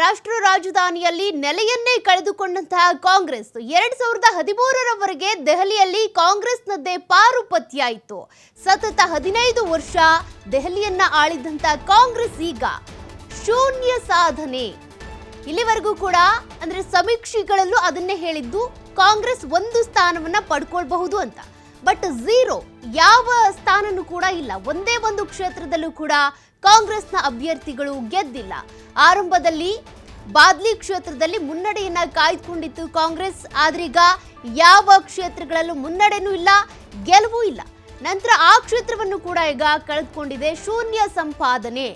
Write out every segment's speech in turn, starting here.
ರಾಷ್ಟ್ರ ರಾಜಧಾನಿಯಲ್ಲಿ ನೆಲೆಯನ್ನೇ ಕಳೆದುಕೊಂಡಂತಹ ಕಾಂಗ್ರೆಸ್ ಎರಡ್ ಸಾವಿರದ ಹದಿಮೂರರವರೆಗೆ ದೆಹಲಿಯಲ್ಲಿ ಕಾಂಗ್ರೆಸ್ನದ್ದೇ ಪಾರುಪತ್ಯಾಯಿತು. ಸತತ ಹದಿನೈದು ವರ್ಷ ದೆಹಲಿಯನ್ನ ಆಳಿದಂತ ಕಾಂಗ್ರೆಸ್ ಈಗ ಶೂನ್ಯ ಸಾಧನೆ. ಇಲ್ಲಿವರೆಗೂ ಕೂಡ ಅಂದ್ರೆ ಸಮೀಕ್ಷೆಗಳಲ್ಲೂ ಅದನ್ನೇ ಹೇಳಿದ್ದು, ಕಾಂಗ್ರೆಸ್ ಒಂದು ಸ್ಥಾನವನ್ನ ಪಡ್ಕೊಳ್ಬಹುದು ಅಂತ. ಬಟ್ ಝೀರೋ ಯಾವ ಸ್ಥಾನನೂ ಕೂಡ ಇಲ್ಲ. ಒಂದೇ ಒಂದು ಕ್ಷೇತ್ರದಲ್ಲೂ ಕೂಡ ಕಾಂಗ್ರೆಸ್ನ ಅಭ್ಯರ್ಥಿಗಳು ಗೆದ್ದಿಲ್ಲ. ಆರಂಭದಲ್ಲಿ ಬಾದ್ಲಿ ಕ್ಷೇತ್ರದಲ್ಲಿ ಮುನ್ನಡೆಯನ್ನ ಕಾಯ್ದುಕೊಂಡಿತ್ತು ಕಾಂಗ್ರೆಸ್. ಆದ್ರೀಗ ಯಾವ ಕ್ಷೇತ್ರಗಳಲ್ಲೂ ಮುನ್ನಡೆನೂ ಇಲ್ಲ, ಗೆಲುವು ಇಲ್ಲ. ನಂತರ ಆ ಕ್ಷೇತ್ರವನ್ನು ಕೂಡ ಈಗ ಕಳೆದುಕೊಂಡಿದೆ ಶೂನ್ಯ ಸಂಪಾದನೆ.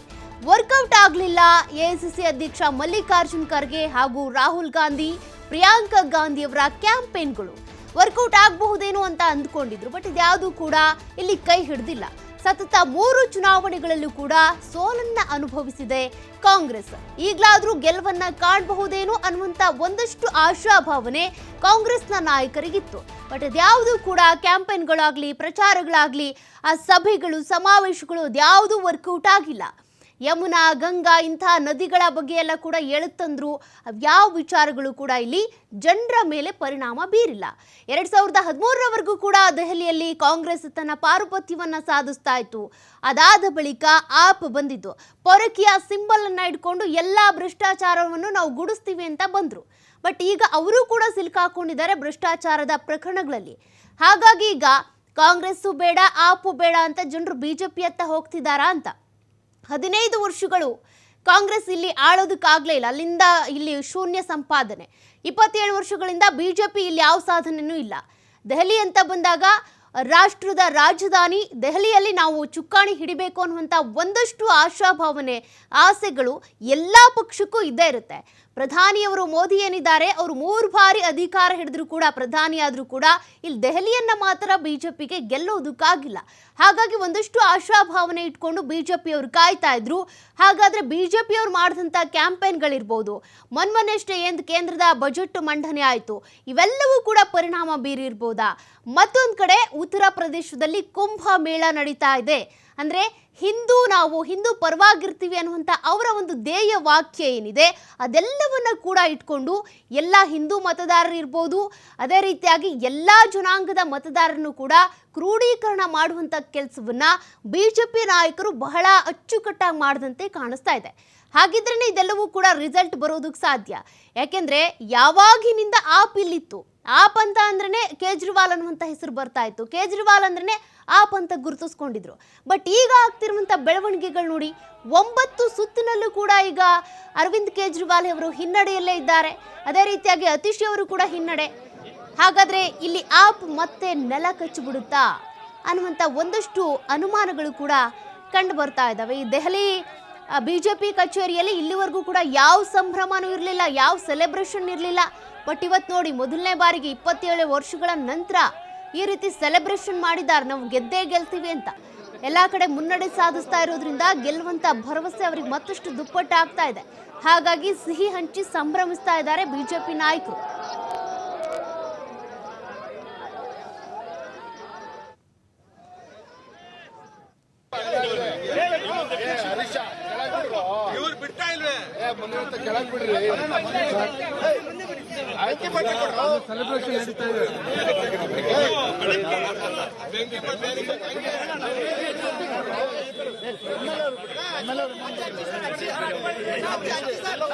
ವರ್ಕೌಟ್ ಆಗಲಿಲ್ಲ ಎಐಸಿಸಿ ಅಧ್ಯಕ್ಷ ಮಲ್ಲಿಕಾರ್ಜುನ್ ಖರ್ಗೆ ಹಾಗೂ ರಾಹುಲ್ ಗಾಂಧಿ, ಪ್ರಿಯಾಂಕಾ ಗಾಂಧಿ ಅವರ ಕ್ಯಾಂಪೇನ್ಗಳು. ವರ್ಕೌಟ್ ಆಗಬಹುದೇನೋ ಅಂತ ಅಂದ್ಕೊಂಡಿದ್ರು, ಬಟ್ ಇದ್ಯಾವುದು ಕೂಡ ಇಲ್ಲಿ ಕೈ ಹಿಡಿದಿಲ್ಲ. ಸತತ ಮೂರು ಚುನಾವಣೆಗಳಲ್ಲೂ ಕೂಡ ಸೋಲನ್ನ ಅನುಭವಿಸಿದೆ ಕಾಂಗ್ರೆಸ್. ಈಗಲಾದರೂ ಗೆಲುವನ್ನ ಕಾಣಬಹುದೇನೋ ಅನ್ನುವಂತ ಒಂದಷ್ಟು ಆಶಾಭಾವನೆ ಕಾಂಗ್ರೆಸ್ನ ನಾಯಕರಿಗಿತ್ತು. ಬಟ್ ಅದ್ಯಾವುದೂ ಕೂಡ ಕ್ಯಾಂಪೇನ್ಗಳಾಗ್ಲಿ, ಪ್ರಚಾರಗಳಾಗ್ಲಿ, ಆ ಸಭೆಗಳು, ಸಮಾವೇಶಗಳು ಅದ್ಯಾವುದೂ ವರ್ಕೌಟ್ ಆಗಿಲ್ಲ. ಯಮುನಾ, ಗಂಗಾ ಇಂತಹ ನದಿಗಳ ಬಗ್ಗೆ ಎಲ್ಲ ಕೂಡ ಹೇಳುತ್ತಂದ್ರು ಯಾವ ವಿಚಾರಗಳು ಕೂಡ ಇಲ್ಲಿ ಜನರ ಮೇಲೆ ಪರಿಣಾಮ ಬೀರಿಲ್ಲ. ಎರಡ್ ಸಾವಿರದ ಹದಿಮೂರರವರೆಗೂ ಕೂಡ ದೆಹಲಿಯಲ್ಲಿ ಕಾಂಗ್ರೆಸ್ ತನ್ನ ಪಾರುಪತ್ಯವನ್ನ ಸಾಧಿಸ್ತಾ ಇತ್ತು. ಅದಾದ ಬಳಿಕ ಆಪ್ ಬಂದಿದ್ದು. ಪೊರಕಿಯ ಸಿಂಬಲ್ ಅನ್ನ ಇಟ್ಕೊಂಡು ಎಲ್ಲಾ ಭ್ರಷ್ಟಾಚಾರವನ್ನು ನಾವು ಗುಡಿಸ್ತೀವಿ ಅಂತ ಬಂದ್ರು. ಬಟ್ ಈಗ ಅವರು ಕೂಡ ಸಿಲುಕಾಕೊಂಡಿದ್ದಾರೆ ಭ್ರಷ್ಟಾಚಾರದ ಪ್ರಕರಣಗಳಲ್ಲಿ. ಹಾಗಾಗಿ ಈಗ ಕಾಂಗ್ರೆಸ್ಸು ಬೇಡ, ಆಪು ಬೇಡ ಅಂತ ಜನರು ಬಿಜೆಪಿಯತ್ತ ಹೋಗ್ತಿದ್ದಾರಾ ಅಂತ. ಹದಿನೈದು ವರ್ಷಗಳು ಕಾಂಗ್ರೆಸ್ ಇಲ್ಲಿ ಆಳೋದಕ್ಕಾಗಲೇ ಇಲ್ಲ. ಅಲ್ಲಿಂದ ಇಲ್ಲಿ ಶೂನ್ಯ ಸಂಪಾದನೆ. ಇಪ್ಪತ್ತೇಳು ವರ್ಷಗಳಿಂದ ಬಿ ಜೆ ಪಿ ಇಲ್ಲಿ ಯಾವ ಸಾಧನೆಯೂ ಇಲ್ಲ. ದೆಹಲಿ ಅಂತ ಬಂದಾಗ ರಾಷ್ಟ್ರದ ರಾಜಧಾನಿ ದೆಹಲಿಯಲ್ಲಿ ನಾವು ಚುಕ್ಕಾಣಿ ಹಿಡಿಬೇಕು ಅನ್ನುವಂಥ ಒಂದಷ್ಟು ಆಶಾಭಾವನೆ, ಆಸೆಗಳು ಎಲ್ಲ ಪಕ್ಷಕ್ಕೂ ಇದ್ದೇ ಇರುತ್ತೆ. ಪ್ರಧಾನಿಯವರು ಮೋದಿ ಏನಿದ್ದಾರೆ, ಅವರು ಮೂರು ಬಾರಿ ಅಧಿಕಾರ ಹಿಡಿದ್ರು ಕೂಡ, ಪ್ರಧಾನಿ ಆದರೂ ಕೂಡ ಇಲ್ಲಿ ದೆಹಲಿಯನ್ನ ಮಾತ್ರ ಬಿಜೆಪಿಗೆ ಗೆಲ್ಲೋದಕ್ಕಾಗಿಲ್ಲ. ಹಾಗಾಗಿ ಒಂದಷ್ಟು ಆಶಾಭಾವನೆ ಇಟ್ಕೊಂಡು ಬಿಜೆಪಿಯವರು ಕಾಯ್ತಾ ಇದ್ರು. ಹಾಗಾದ್ರೆ ಬಿಜೆಪಿಯವರು ಮಾಡಿದಂಥ ಕ್ಯಾಂಪೇನ್ಗಳಿರ್ಬೋದು. ಮೊನ್ಮೊನ್ನೆಷ್ಟೇ ಎಂದು ಕೇಂದ್ರದ ಬಜೆಟ್ ಮಂಡನೆ ಆಯಿತು. ಇವೆಲ್ಲವೂ ಕೂಡ ಪರಿಣಾಮ ಬೀರಿರ್ಬೋದಾ? ಮತ್ತೊಂದು ಕಡೆ ಉತ್ತರ ಪ್ರದೇಶದಲ್ಲಿ ಕುಂಭ ಮೇಳ ನಡೀತಾ ಇದೆ. ಅಂದ್ರೆ ಹಿಂದೂ ನಾವು ಹಿಂದೂ ಪರವಾಗಿರ್ತೀವಿ ಅನ್ನುವಂಥ ಅವರ ಒಂದು ಧ್ಯೇಯ ವಾಕ್ಯ ಏನಿದೆ, ಅದೆಲ್ಲವನ್ನ ಕೂಡ ಇಟ್ಕೊಂಡು ಎಲ್ಲ ಹಿಂದೂ ಮತದಾರರು ಇರ್ಬೋದು, ಅದೇ ರೀತಿಯಾಗಿ ಎಲ್ಲ ಜನಾಂಗದ ಮತದಾರರನ್ನು ಕೂಡ ಕ್ರೋಢೀಕರಣ ಮಾಡುವಂಥ ಕೆಲಸವನ್ನು ಬಿ ಜೆ ಪಿ ನಾಯಕರು ಬಹಳ ಅಚ್ಚುಕಟ್ಟಾಗಿ ಮಾಡಿದಂತೆ ಕಾಣಿಸ್ತಾ ಇದೆ. ಹಾಗಿದ್ರೇನೆ ಇದೆಲ್ಲವೂ ಕೂಡ ರಿಸಲ್ಟ್ ಬರೋದಕ್ಕೆ ಸಾಧ್ಯ. ಯಾಕೆಂದರೆ ಯಾವಾಗಿನಿಂದ ಆಪ್ ಇಲ್ಲಿತ್ತು ಆಪ್ ಅಂತ ಅಂದ್ರೆ ಕೇಜ್ರಿವಾಲ್ ಅನ್ನುವಂಥ ಹೆಸರು ಬರ್ತಾ ಇತ್ತು. ಕೇಜ್ರಿವಾಲ್ ಅಂದ್ರೆ ಆಪ್ ಅಂತ ಗುರುತಿಸ್ಕೊಂಡಿದ್ರು. ಬಟ್ ಈಗ ಆಗ್ತಿರುವಂಥ ಬೆಳವಣಿಗೆಗಳು ನೋಡಿ, ಒಂಬತ್ತು ಸುತ್ತಿನಲ್ಲೂ ಕೂಡ ಈಗ ಅರವಿಂದ್ ಕೇಜ್ರಿವಾಲ್ ಅವರು ಹಿನ್ನಡೆಯಲ್ಲೇ ಇದ್ದಾರೆ. ಅದೇ ರೀತಿಯಾಗಿ ಅತೀಶ್ ಅವರು ಕೂಡ ಹಿನ್ನಡೆ. ಹಾಗಾದ್ರೆ ಇಲ್ಲಿ ಆಪ್ ಮತ್ತೆ ನೆಲ ಕಚ್ಚಿಬಿಡುತ್ತಾ ಅನ್ನುವಂಥ ಒಂದಷ್ಟು ಅನುಮಾನಗಳು ಕೂಡ ಕಂಡು ಬರ್ತಾ ಇದ್ದಾವೆ. ಈ ದೆಹಲಿ ಬಿಜೆಪಿ ಕಚೇರಿಯಲ್ಲಿ ಇಲ್ಲಿವರೆಗೂ ಕೂಡ ಯಾವ ಸಂಭ್ರಮನೂ ಇರಲಿಲ್ಲ, ಯಾವ ಸೆಲೆಬ್ರೇಷನ್ ಇರಲಿಲ್ಲ. ಬಟ್ ಇವತ್ತು ನೋಡಿ ಮೊದಲನೇ ಬಾರಿಗೆ ಇಪ್ಪತ್ತೇಳು ವರ್ಷಗಳ ನಂತರ ಈ ರೀತಿ ಸೆಲೆಬ್ರೇಷನ್ ಮಾಡಿದ್ದಾರೆ ನಾವು ಗೆದ್ದೇ ಗೆಲ್ತೀವಿ ಅಂತ. ಎಲ್ಲ ಕಡೆ ಮುನ್ನಡೆ ಸಾಧಿಸ್ತಾ ಇರೋದ್ರಿಂದ ಗೆಲ್ಲುವಂತ ಭರವಸೆ ಅವರಿಗೆ ಮತ್ತಷ್ಟು ದುಪ್ಪಟ್ಟು ಆಗ್ತಾ ಇದೆ. ಹಾಗಾಗಿ ಸಿಹಿ ಹಂಚಿ ಸಂಭ್ರಮಿಸ್ತಾ ಇದ್ದಾರೆ ಬಿಜೆಪಿ ನಾಯಕರು. ಬಿಡ್ತಾ ಇಲ್ವೇ? ಸೆಲೆಬ್ರೇಷನ್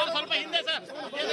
ಸ್ವಲ್ಪ ಹಿಂದೆ ಸರ್ ಇಲ್ಲ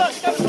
Come on, come on.